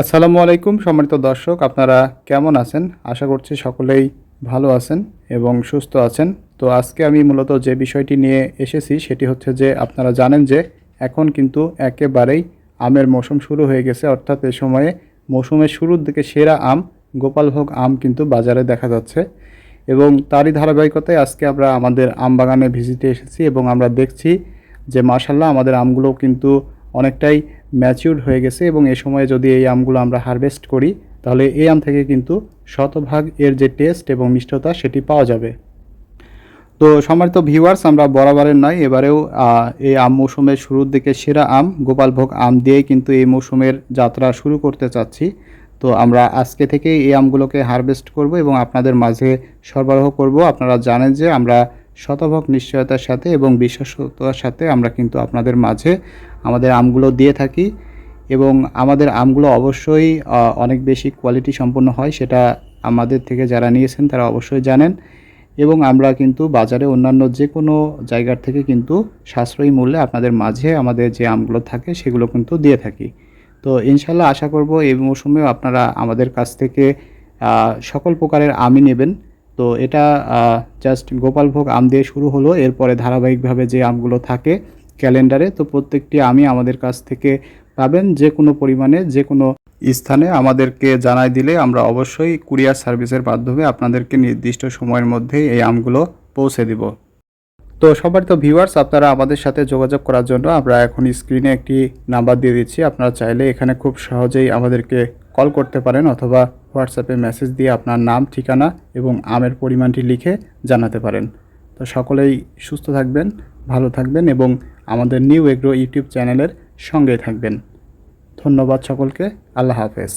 আসসালামু আলাইকুম, সম্মানিত দর্শক, আপনারা কেমন আছেন? আশা করছি সকলেই ভালো আছেন এবং সুস্থ আছেন। তো আজকে আমি মূলত যে বিষয়টি নিয়ে এসেছি, সেটি হচ্ছে যে আপনারা জানেন যে এখন কিন্তু একেবারেই আমের মৌসুম শুরু হয়ে গেছে। অর্থাৎ এ সময়ে মৌসুমের শুরুর দিকে সেরা আম, গোপালভোগ আম কিন্তু বাজারে দেখা যাচ্ছে। এবং তারই ধারাবাহিকতায় আজকে আমরা আমাদের আম বাগানে ভিজিটে এসেছি এবং আমরা দেখছি যে মাশাল্লাহ আমাদের আমগুলো কিন্তু অনেকটাই ম্যাচিউর হয়ে গেছে এবং এ সময়ে যদি এই আমগুলো আমরা হারভেস্ট করি, তাহলে এই আম থেকে কিন্তু শতভাগ এর যে টেস্ট এবং মিষ্টতা সেটি পাওয়া যাবে। তো সম্মানিত ভিউয়ার্স আমরা বরাবরের নয়, এবারেও এই আম মৌসুমের শুরুর দিকে সেরা আম, গোপালভোগ আম দিয়েই কিন্তু এই মৌসুমের যাত্রা শুরু করতে চাচ্ছি। তো আমরা আজকে থেকে এই আমগুলোকে হারভেস্ট করব এবং আপনাদের মাঝে সরবরাহ করব। আপনারা জানেন যে আমরা শতভাগ নিশ্চয়তার সাথে এবং বিশ্বস্ততার সাথে আমরা কিন্তু আপনাদের মাঝে আমাদের আমগুলো দিয়ে থাকি এবং আমাদের আমগুলো অবশ্যই অনেক বেশি কোয়ালিটি সম্পন্ন হয়, সেটা আমাদের থেকে যারা নিয়েছেন তারা অবশ্যই জানেন এবং আমরা কিন্তু বাজারে অন্যান্য যে কোনো জায়গার থেকে কিন্তু সাশ্রয়ী মূল্যে আপনাদের মাঝে আমাদের যে আমগুলো থাকে সেগুলো কিন্তু দিয়ে থাকি। তো ইনশাল্লাহ আশা করব এই মৌসুমেও আপনারা আমাদের কাছ থেকে সকল প্রকারের আমই নেবেন। তো এটা জাস্ট গোপালভোগ আম দিয়ে শুরু হলো। এরপরে ধারাবাহিকভাবে যে আমগুলো থাকে ক্যালেন্ডারে, তো প্রত্যেকটি আমি আমাদের কাছ থেকে পাবেন যে কোনো পরিমাণে, যে কোনো স্থানে। আমাদেরকে জানাই দিলে আমরা অবশ্যই কুরিয়ার সার্ভিসের মাধ্যমে আপনাদেরকে নির্দিষ্ট সময়ের মধ্যে এই আমগুলো পৌঁছে দিব। তো সবার তো ভিউয়ার্স আপনারা আমাদের সাথে যোগাযোগ করার জন্য আমরা এখন স্ক্রিনে একটি নাম্বার দিয়ে দিচ্ছি। আপনারা চাইলে এখানে খুব সহজেই আমাদেরকে কল করতে পারেন অথবা হোয়াটসঅ্যাপে মেসেজ দিয়ে আপনার নাম, ঠিকানা এবং আমের পরিমাণটি লিখে জানাতে পারেন। তো সকলেই সুস্থ থাকবেন, ভালো থাকবেন এবং আমাদের নিউ এগ্রো ইউটিউব চ্যানেলের সঙ্গেই থাকবেন। ধন্যবাদ সকলকে, আল্লাহ হাফেজ।